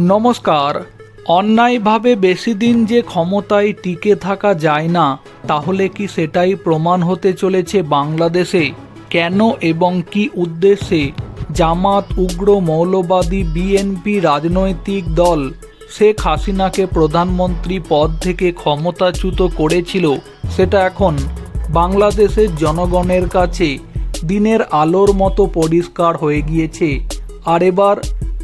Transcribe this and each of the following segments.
নমস্কার। অন্যায়ভাবে বেশি দিন যে ক্ষমতায় টিকে থাকা যায় না, তাহলে কি সেটাই প্রমাণ হতে চলেছে বাংলাদেশে? কেন এবং কি উদ্দেশ্যে জামাত উগ্র মৌলবাদী বিএনপি রাজনৈতিক দল শেখ হাসিনাকে প্রধানমন্ত্রী পদ থেকে ক্ষমতাচ্যুত করেছিল, সেটা এখন বাংলাদেশের জনগণের কাছে দিনের আলোর মতো পরিষ্কার হয়ে গিয়েছে। আর এবার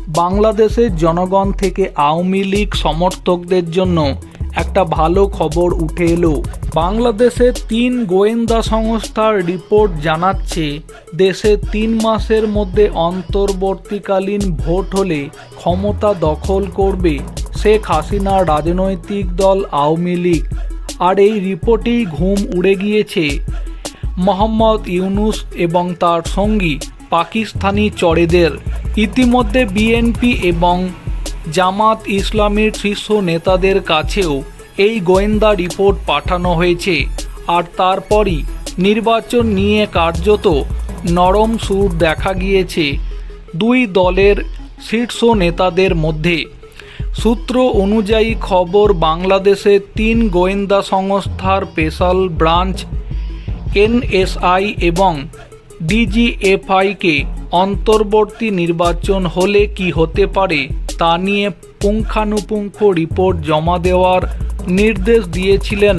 বাংলাদেশের জনগণ থেকে আওয়ামী লীগ সমর্থকদের জন্য একটা ভালো খবর উঠে এলো। বাংলাদেশের তিন গোয়েন্দা সংস্থার রিপোর্ট জানাচ্ছে, দেশে তিন মাসের মধ্যে অন্তর্বর্তীকালীন ভোট হলে ক্ষমতা দখল করবে শেখ হাসিনার রাজনৈতিক দল আওয়ামী লীগ। আর এই রিপোর্টেই ঘুম উড়ে গিয়েছে। মোহাম্মদ ইউনুস এবং তার সঙ্গী পাকিস্তানি চরেদের। ইতিমধ্যে বিএনপি এবং জামাত ইসলামের শীর্ষ নেতাদের কাছেও এই গোয়েন্দা রিপোর্ট পাঠানো হয়েছে। আর তারপরই নির্বাচন নিয়ে কার্যত নরম সুর দেখা গিয়েছে দুই দলের শীর্ষ নেতাদের মধ্যে। সূত্র অনুযায়ী খবর, বাংলাদেশের তিন গোয়েন্দা সংস্থার স্পেশাল ব্রাঞ্চ, এনএসআই এবং ডিজিএফআইকে অন্তর্বর্তী নির্বাচন হলে কি হতে পারে তা নিয়ে পুঙ্খানুপুঙ্খ রিপোর্ট জমা দেওয়ার নির্দেশ দিয়েছিলেন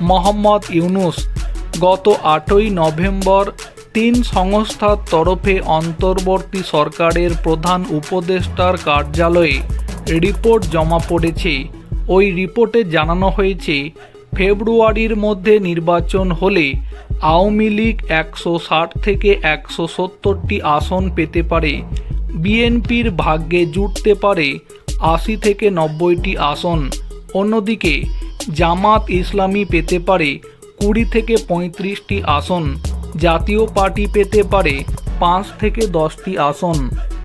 মোহাম্মদ ইউনুস। গত আটই নভেম্বর তিন সংস্থার তরফে অন্তর্বর্তী সরকারের প্রধান উপদেষ্টার কার্যালয়ে রিপোর্ট জমা পড়েছে। ওই রিপোর্টে জানানো হয়েছে ফেব্রুয়ারির মধ্যে নির্বাচন হলে আওয়ামী লীগ একশো ষাট থেকে একশো সত্তরটি আসন পেতে পারে। বিএনপির ভাগ্যে জুটতে পারে আশি থেকে নব্বইটি আসন। অন্যদিকে জামাত ইসলামী পেতে পারে কুড়ি থেকে পঁয়ত্রিশটি আসন। জাতীয় পার্টি পেতে পারে পাঁচ থেকে দশটি আসন।